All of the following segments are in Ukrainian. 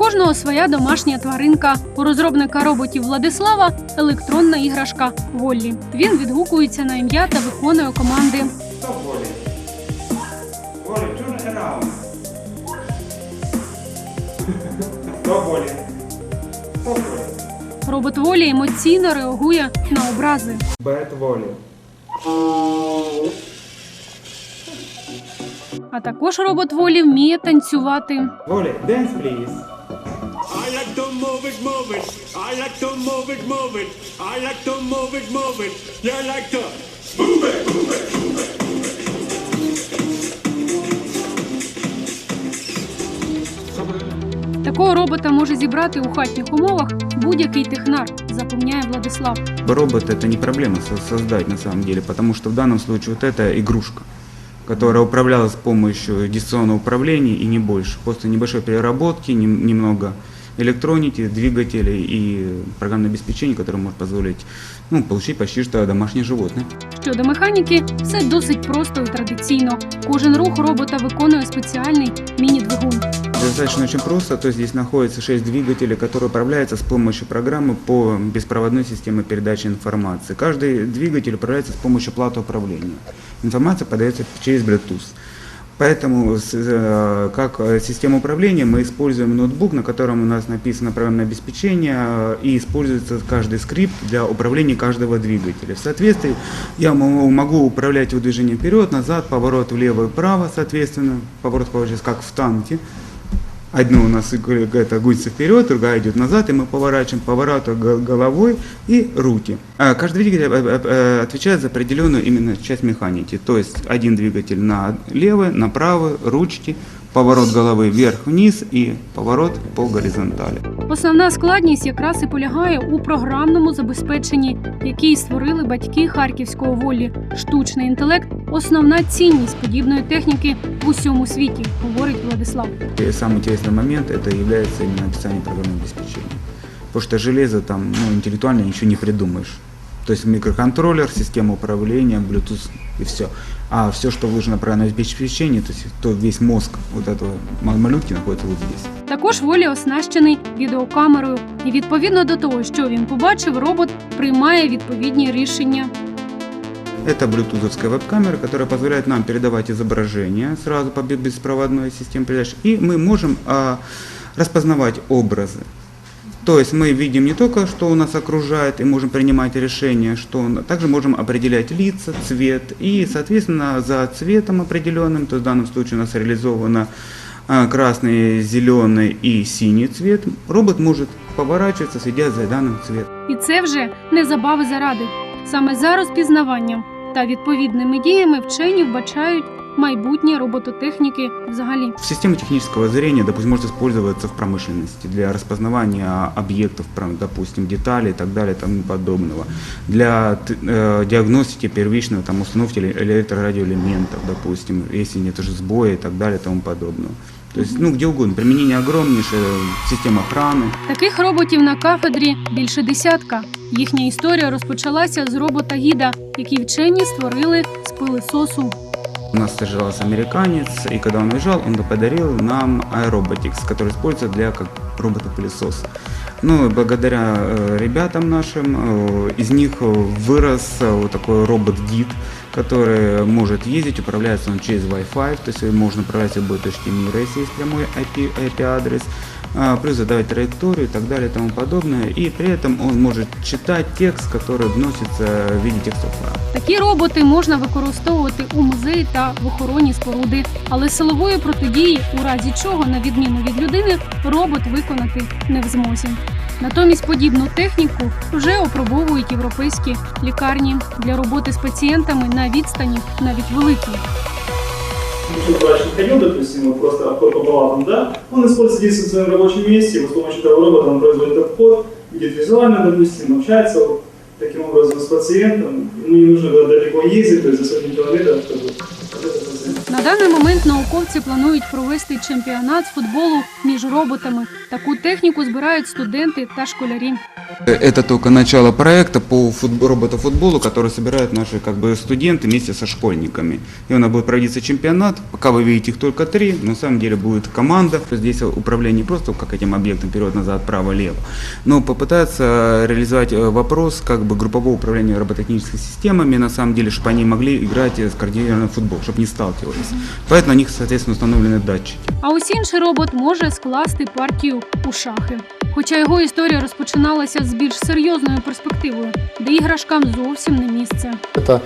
кожного своя домашня тваринка. У розробника роботів Владислава електронна іграшка Воллі. Він відгукується на ім'я та виконує команди. Робот Волі емоційно реагує на образи. Bad Wally. А також робот Волі вміє танцювати. Wally, dance, please. I like to move it, move it. I like to move it, move it. I like to move it, move it. You like to move it, move it, move it. Такого робота може зібрати у хатніх умовах будь-який технар, запевняє Владислав. Робот это не проблема со- создать на самом деле, потому что в данном случае вот это игрушка, которая управлялась с помощью дистанционного управления и не больше. После небольшой переработки, нем- немного электроники, двигателей и программное обеспечение, которое может позволить ну, получить почти что домашнее животное. Щодо механіки, все досить просто і традиційно. Кожен рух робота виконує спеціальний міні-двигун. Достаточно очень просто, то есть здесь находится 6 двигателей, которые управляются с помощью программы по беспроводной системе передачи информации. Каждый двигатель управляется с помощью платы управления. Информация подается через Bluetooth. Поэтому с- э, как э, систему управления мы используем ноутбук, на котором у нас написано программное обеспечение э, и используется каждый скрипт для управления каждого двигателя. В соответствии я мо- могу управлять его движением вперед, назад, поворот влево и вправо, соответственно, поворот получается как в танке. Одно у нас это гусеница вперед, другая идет назад, и мы поворачиваем поворот го- головой и руки. А Каждый двигатель э, э, э, отвечает за определенную именно часть механики. То есть один двигатель на левый, на правый, ручки, поворот головы вверх-вниз и поворот по горизонтали. Основна складність якраз і полягає у програмному забезпеченні, який створили батьки харківського волі. Штучний інтелект основна цінність подібної техніки в усьому світі, говорить Владислав. И самый интересный момент это является именно описание программного обеспечения. Потому что железо там ну, интеллектуально ничего не придумаешь. То есть микроконтроллер, система управления, Bluetooth и все. А все, что вложено в программное обеспечение, то есть то весь мозг вот этого ма- малютки находится вот здесь. Також волі оснащений відеокамерою, і відповідно до того, що він побачив, робот приймає відповідні рішення. Это блютузовская веб-камера, которая позволяет нам передавать изображение сразу по бе- беспроводной системе передач. И мы можем а, распознавать образы. То есть мы видим не только, что у нас окружает, и можем принимать решения, что он- также можем определять лица, цвет. И, соответственно, за цветом определенным, то есть в данном случае у нас реализовано а, красный, зеленый и синий цвет, робот может поворачиваться, следя за данным цветом. І це вже не забави заради. Саме за розпізнаванням та відповідними діями вчені вбачають майбутнє робототехніки взагалі. В система технического зрения, допустим, может использоваться в промышленности для распознавания объектов, прям, допустим, деталей и так далее и тому подобного. Для т- э, диагностики первичного там, установки эле- электрорадиоэлементов, допустим, если нет уже сбоя и так далее и тому подобного. То есть, ну, где угодно. Применение огромнейшее, система охраны. Таких роботів на кафедрі більше десятка. Їхня історія розпочалася з робота гіда, який вчені створили з пилисосу. У нас стажировался американец, и когда он уезжал, он подарил нам аэроботикс, который используется для как робота-пылесос. Ну, и благодаря э, ребятам нашим, э, из них э, вырос э, вот такой робот-гид, который может ездить, управляется он через Wi-Fi, то есть можно управлять любой точки мира, если есть прямой IP, IP-адрес, а, плюс задавать траекторию и так далее и тому подобное. И при этом он может читать текст, который вносится в виде файла. Такі роботи можна використовувати у музеї та в охороні споруди, але силової протидії, у разі чого, на відміну від людини, робот виконати не в змозі. Натомість подібну техніку вже опробовують європейські лікарні для роботи з пацієнтами на відстані навіть великій Если врач не ходил, допустим, вот просто обход по палатам, да, он использует здесь в своем рабочем месте, вот с помощью этого робота он производит обход, видит визуально, допустим, общается вот таким образом с пациентом, ему не нужно далеко ездить, то есть за сотни километров, чтобы вот этот пациент На даний момент науковці планують провести чемпіонат з футболу між роботами. Таку техніку збирають студенти та школярі. Это только начало проекта по футб- роботофутболу, который собирают наши как бы, студенты вместе со школьниками. И у нас будет проводиться чемпионат. Пока вы видите их только три, но на самом деле будет команда. Здесь управление не просто как этим объектом вперед-назад, право-лево, но попытаться реализовать э, вопрос как бы группового управления робототехническими системами, на самом деле, чтобы они могли играть э, скоординированный футбол, чтобы не сталкивались. Поэтому на них, соответственно, установлены датчики. А ось інший робот може скласти партію у шахи. Хоча його історія розпочиналася з більш серйозною перспективою, де іграшкам зовсім не місце. Это э,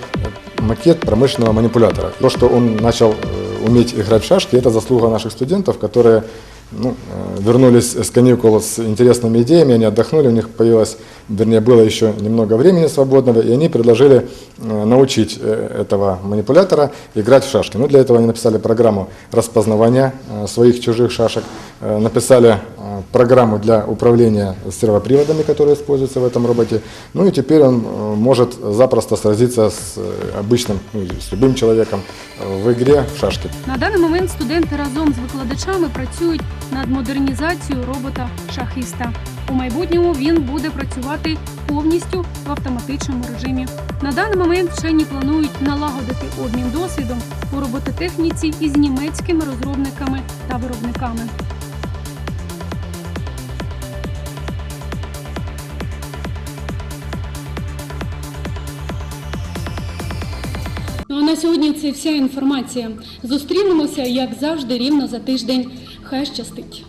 макет промышленного манипулятора. То, что он начал э, уметь играть в шашки, это заслуга наших студентов, которые ну, э, вернулись с каникул с интересными идеями, они отдохнули, у них появилось, вернее, было еще немного времени свободного, и они предложили э, научить э, этого манипулятора играть в шашки. Ну, для этого они написали программу распознавания своих чужих шашек, написали программу для управления сервоприводами, которые используются в этом роботе. Ну и теперь он может запросто сразиться с обычным, ну, с любым человеком в игре в шашки. На даний момент студенти разом з викладачами працюють над модернізацією робота шахіста. У майбутньому він буде працювати повністю в автоматичному режимі. На даний момент вчені планують налагодити обмін досвідом у робототехніці із німецькими розробниками та виробниками. Ну на сьогодні це вся інформація. Зустрінемося, як завжди, рівно за тиждень. Хай щастить!